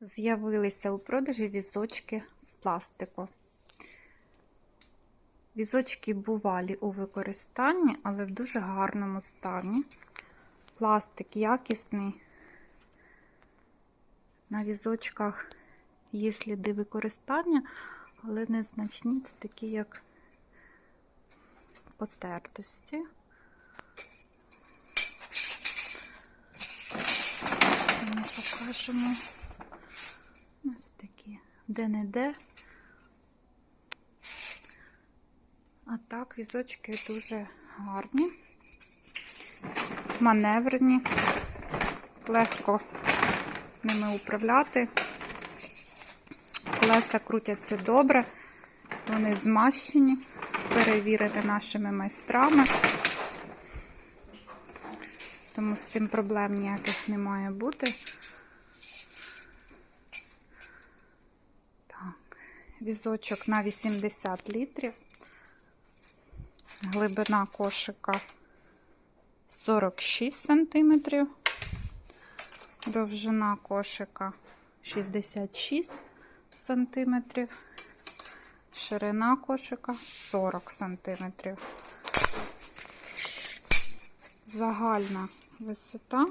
З'явилися у продажі візочки з пластику. Візочки бувалі у використанні, але в дуже гарному стані. Пластик якісний. На візочках є сліди використання, але незначні, це такі як потертості. Ми покажемо. Де-не-де. А так, візочки дуже гарні, маневрені, легко ними управляти. Колеса крутяться добре, вони змащені, перевірені нашими майстрами. Тому з цим проблем ніяких не має бути. Візочок на 80 літрів. Глибина кошика 46 сантиметрів. Довжина кошика 66 сантиметрів. Ширина кошика 40 сантиметрів. Загальна висота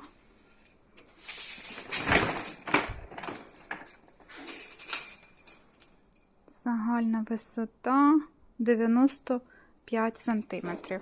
загальна висота 95 сантиметрів.